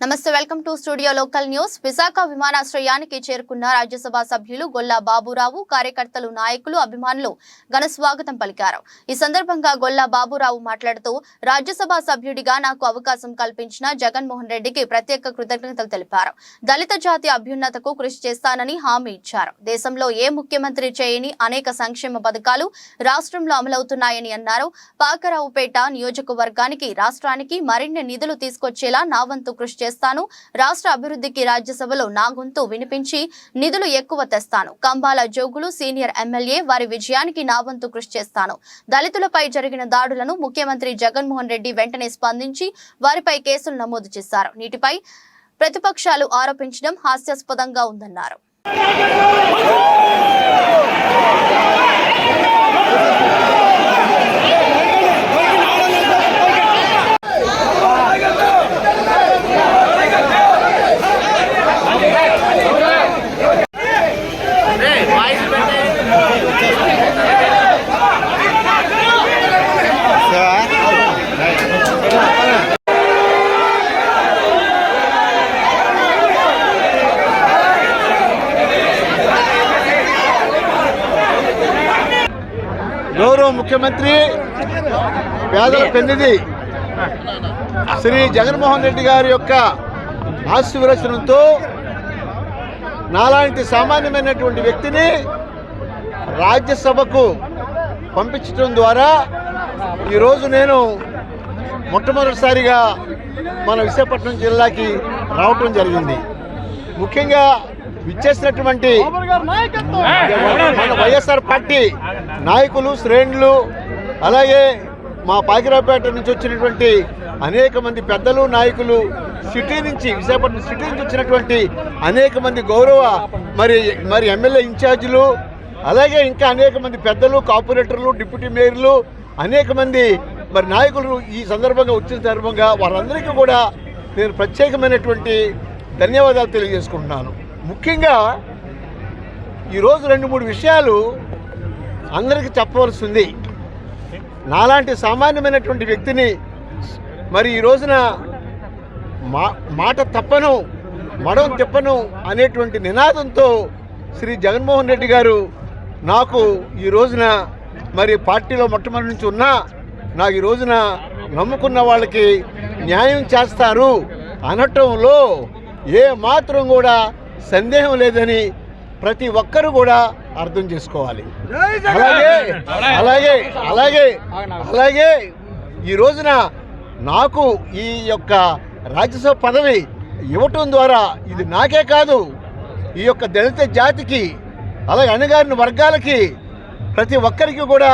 నమస్తే welcome to studio local news. Visakha విమానాశ్రయానికి చేరుకున్న రాజ్యసభ సభ్యులు గొల్లా బాబురావు కార్యకర్తలు నాయకులు అభిమానులు ఘన స్వాగతం పలికారు. ఈ సందర్భంగా గొల్లా బాబురావు మాట్లాడుతూ రాజ్యసభ సభ్యుడిగా నాకు అవకాశం కల్పించిన జగన్మోహన్ రెడ్డికి ప్రత్యేక కృతజ్ఞతలు తెలిపారు. దళిత జాతి అభ్యున్నతకు కృషి చేస్తానని హామీ ఇచ్చారు. దేశంలో ఏ ముఖ్యమంత్రి చేయని అనేక సంక్షేమ పథకాలు రాష్ట్రంలో అమలవుతున్నాయని అన్నారు. పాకరావుపేట నియోజకవర్గానికి రాష్ట్రానికి మరిన్ని నిధులు తీసుకొచ్చేలా నా వంతు కృషి చేస్తాను. రాష్ట్ర అభివృద్ధికి రాజ్యసభలో నా గొంతు వినిపించి నిధులు ఎక్కువ తెస్తాను. కంబాల జోగులు సీనియర్ ఎమ్మెల్యే వారి విజయానికి నా వంతు కృషి చేస్తాను. దళితులపై జరిగిన దాడులను ముఖ్యమంత్రి జగన్మోహన్ రెడ్డి వెంటనే స్పందించి వారిపై కేసులు నమోదు చేశారు. నీటిపై ప్రతిపక్షాలు ఆరోపించడం హాస్యాస్పదంగా ఉందన్నారు. గౌరవ ముఖ్యమంత్రి పేదల పెన్నిధి శ్రీ జగన్మోహన్ రెడ్డి గారి యొక్క ఆశీర్వచనంతో నాలాంటి సామాన్యమైనటువంటి వ్యక్తిని రాజ్యసభకు పంపించడం ద్వారా ఈరోజు నేను మొట్టమొదటిసారిగా మన విశాఖపట్నం జిల్లాకి రావటం జరిగింది. ముఖ్యంగా విచ్చేసినటువంటి మన వైఎస్ఆర్ పార్టీ నాయకులు శ్రేణులు అలాగే మా పాకిరాపేట నుంచి వచ్చినటువంటి అనేక మంది పెద్దలు నాయకులు సిటీ నుంచి విశాఖపట్నం సిటీ నుంచి వచ్చినటువంటి అనేక మంది గౌరవ మరి మరి ఎమ్మెల్యే ఇన్ఛార్జీలు అలాగే ఇంకా అనేక మంది పెద్దలు కార్పొరేటర్లు డిప్యూటీ మేయర్లు అనేక మంది మరి నాయకులు ఈ సందర్భంగా వచ్చిన సందర్భంగా వారందరికీ కూడా నేను ప్రత్యేకమైనటువంటి ధన్యవాదాలు తెలియజేసుకుంటున్నాను. ముఖ్యంగా ఈరోజు రెండు మూడు విషయాలు అందరికీ చెప్పవలసింది. నాలాంటి సామాన్యమైనటువంటి వ్యక్తిని మరి ఈ రోజున మా మాట తప్పను మడం తిప్పను అనేటువంటి నినాదంతో శ్రీ జగన్మోహన్ రెడ్డి గారు నాకు ఈ రోజున మరి పార్టీలో మొట్టమొదటి నుంచి ఉన్నా నాకు ఈ రోజున నమ్ముకున్న వాళ్ళకి న్యాయం చేస్తారు అనటంలో ఏ మాత్రం కూడా సందేహం లేదని ప్రతి ఒక్కరూ కూడా అర్థం చేసుకోవాలి. అలాగే అలాగే అలాగే అలాగే ఈ రోజున నాకు ఈ యొక్క రాజ్యసభ పదవి ఇవ్వటం ద్వారా ఇది నాకే కాదు ఈ యొక్క దళిత జాతికి అలాగే అణగారిన వర్గాలకి ప్రతి ఒక్కరికి కూడా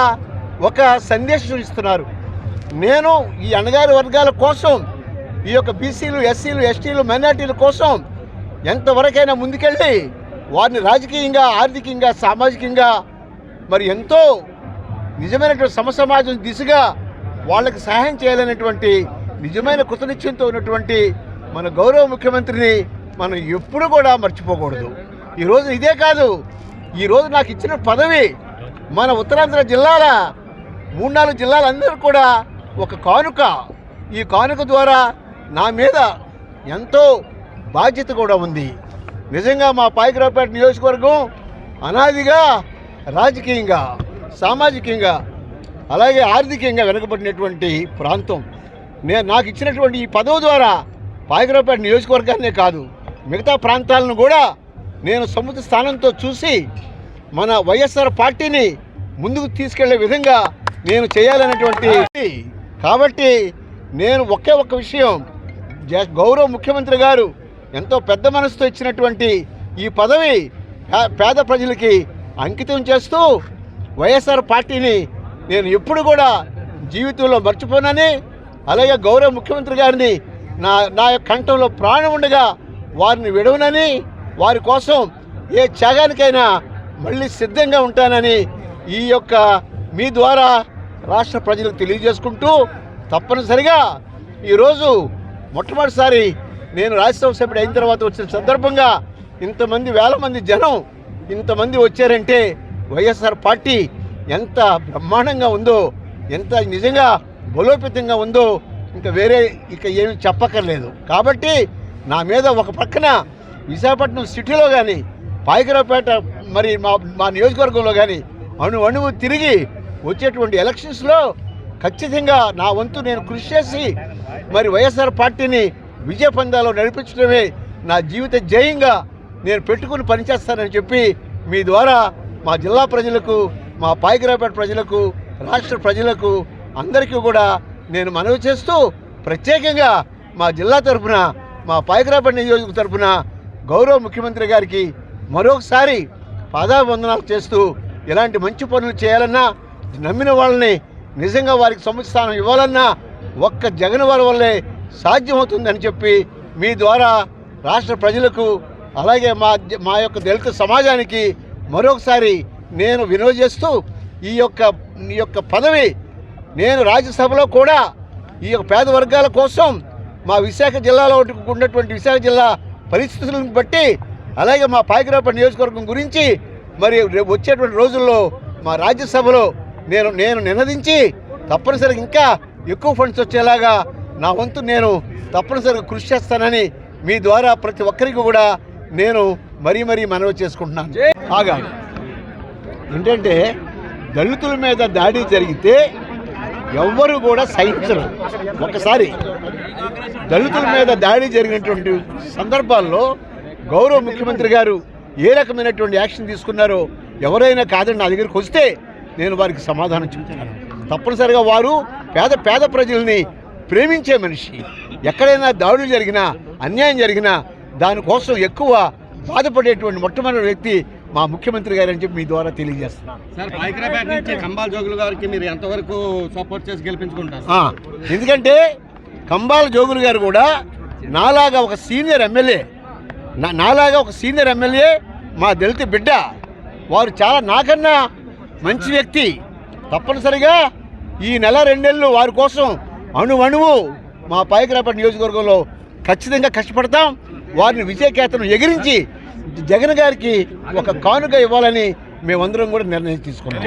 ఒక సందేశం ఇస్తున్నారు నేను ఈ అణగారి వర్గాల కోసం ఈ యొక్క బీసీలు ఎస్సీలు ఎస్టీలు మైనార్టీల కోసం ఎంతవరకైనా ముందుకెళ్ళి వారిని రాజకీయంగా ఆర్థికంగా సామాజికంగా మరి ఎంతో నిజమైనటువంటి సమసమాజం దిశగా వాళ్ళకి సహాయం చేయాలనేటువంటి నిజమైన కృతనిశ్చయంతో ఉన్నటువంటి మన గౌరవ ముఖ్యమంత్రిని మనం ఎప్పుడు కూడా మర్చిపోకూడదు. ఈరోజు ఇదే కాదు. ఈరోజు నాకు ఇచ్చిన పదవి మన ఉత్తరాంధ్ర జిల్లాల మూడు నాలుగు జిల్లాలందరూ కూడా ఒక కానుక. ఈ కానుక ద్వారా నా మీద ఎంతో బాధ్యత కూడా ఉంది. నిజంగా మా పాయకరావుపేట నియోజకవర్గం అనాదిగా రాజకీయంగా సామాజికంగా అలాగే ఆర్థికంగా వెనుకబడినటువంటి ప్రాంతం. నేను నాకు ఇచ్చినటువంటి ఈ పదవి ద్వారా పాయకరావుపేట నియోజకవర్గాన్నే కాదు మిగతా ప్రాంతాలను కూడా నేను సముద్ర స్థానంతో చూసి మన వైఎస్ఆర్ పార్టీని ముందుకు తీసుకెళ్ళే విధంగా నేను చేయాలనేటువంటి కాబట్టి నేను ఒకే ఒక్క విషయం. జ- గౌరవ ముఖ్యమంత్రి గారు ఎంతో పెద్ద మనసుతో ఇచ్చినటువంటి ఈ పదవి పే- పేద ప్రజలకి అంకితం చేస్తూ వైఎస్ఆర్ పార్టీని నేను ఎప్పుడు కూడా జీవితంలో మర్చిపోనని అలాగే గౌరవ ముఖ్యమంత్రి గారిని నా నా యొక్క కంఠంలో ప్రాణం ఉండగా వారిని విడవనని వారి కోసం ఏ త్యాగానికైనా మళ్ళీ సిద్ధంగా ఉంటానని ఈ యొక్క మీ ద్వారా రాష్ట్ర ప్రజలకు తెలియజేసుకుంటూ తప్పనిసరిగా ఈరోజు మొట్టమొదటిసారి నేను రాజ్యసభ సభ్యుడు అయిన తర్వాత వచ్చిన సందర్భంగా ఇంతమంది వేల మంది జనం ఇంతమంది వచ్చారంటే వైఎస్ఆర్ పార్టీ ఎంత బ్రహ్మాండంగా ఉందో ఎంత నిజంగా బలోపేతంగా ఉందో ఇంకా వేరే ఇక ఏమి చెప్పక్కర్లేదు. కాబట్టి నా మీద ఒక పక్కన విశాఖపట్నం సిటీలో కానీ పాయకరావుపేట మరి మా మా నియోజకవర్గంలో కానీ అణు అణువు తిరిగి వచ్చేటువంటి ఎలక్షన్స్లో ఖచ్చితంగా నా వంతు నేను కృషి చేసి మరి వైఎస్ఆర్ పార్టీని విజయ పందాలో నడిపించడమే నా జీవిత జయంగా నేను పెట్టుకుని పనిచేస్తానని చెప్పి మీ ద్వారా మా జిల్లా ప్రజలకు మా పాయకరావుపేట ప్రజలకు రాష్ట్ర ప్రజలకు అందరికీ కూడా నేను మనవి చేస్తూ ప్రత్యేకంగా మా జిల్లా తరఫున మా పాయకరావుపేట నియోజక తరఫున గౌరవ ముఖ్యమంత్రి గారికి మరొకసారి పాదాభివందనాలు చేస్తూ ఇలాంటి మంచి పనులు చేయాలన్నా నమ్మిన వాళ్ళని నిజంగా వారికి సముచితానం ఇవ్వాలన్నా ఒక్క జగన్ వారి వల్లే సాధ్యమవుతుందని చెప్పి మీ ద్వారా రాష్ట్ర ప్రజలకు అలాగే మా మా యొక్క దళిత సమాజానికి మరొకసారి నేను వినోద చేస్తూ ఈ యొక్క ఈ యొక్క పదవి నేను రాజ్యసభలో కూడా ఈ యొక్క పేద వర్గాల కోసం మా విశాఖ జిల్లాలో ఉన్నటువంటి విశాఖ జిల్లా పరిస్థితులను బట్టి అలాగే మా పాయకరాపల్లి నియోజకవర్గం గురించి మరి రేపు వచ్చేటువంటి రోజుల్లో మా రాజ్యసభలో నేను నేను నినదించి తప్పనిసరిగా ఇంకా ఎక్కువ ఫండ్స్ వచ్చేలాగా నా వంతు నేను తప్పనిసరిగా కృషి చేస్తానని మీ ద్వారా ప్రతి ఒక్కరికి కూడా నేను మరీ మరీ మనవి చేసుకుంటున్నాను. బాగా ఏంటంటే దళితుల మీద దాడి జరిగితే ఎవ్వరు కూడా సహించరు. ఒకసారి దళితుల మీద దాడి జరిగినటువంటి సందర్భాల్లో గౌరవ ముఖ్యమంత్రి గారు ఏ రకమైనటువంటి యాక్షన్ తీసుకున్నారో ఎవరైనా కాదని నా దగ్గరికి వస్తే నేను వారికి సమాధానం చెప్తున్నాను. తప్పనిసరిగా వారు పేద పేద ప్రజల్ని ప్రేమించే మనిషి. ఎక్కడైనా దాడులు జరిగినా అన్యాయం జరిగినా దానికోసం ఎక్కువ బాధపడేటువంటి మొట్టమొదటి వ్యక్తి మా ముఖ్యమంత్రి గారు అని చెప్పి మీ ద్వారా తెలియజేస్తున్నాను ఎందుకంటే కంబాల జోగులు గారు కూడా నాలాగా ఒక సీనియర్ ఎమ్మెల్యే. నాలాగా ఒక సీనియర్ ఎమ్మెల్యే మా దళిత బిడ్డ. వారు చాలా నాకన్నా మంచి వ్యక్తి. తప్పనిసరిగా ఈ నెల రెండేళ్ళు వారి కోసం అణు అణువు మా పాయకరాపేట నియోజకవర్గంలో ఖచ్చితంగా కష్టపడతాం. వారిని విజయకేతను ఎగిరించి జగన్ గారికి ఒక కానుక ఇవ్వాలని మేమందరం కూడా నిర్ణయం తీసుకున్నాం.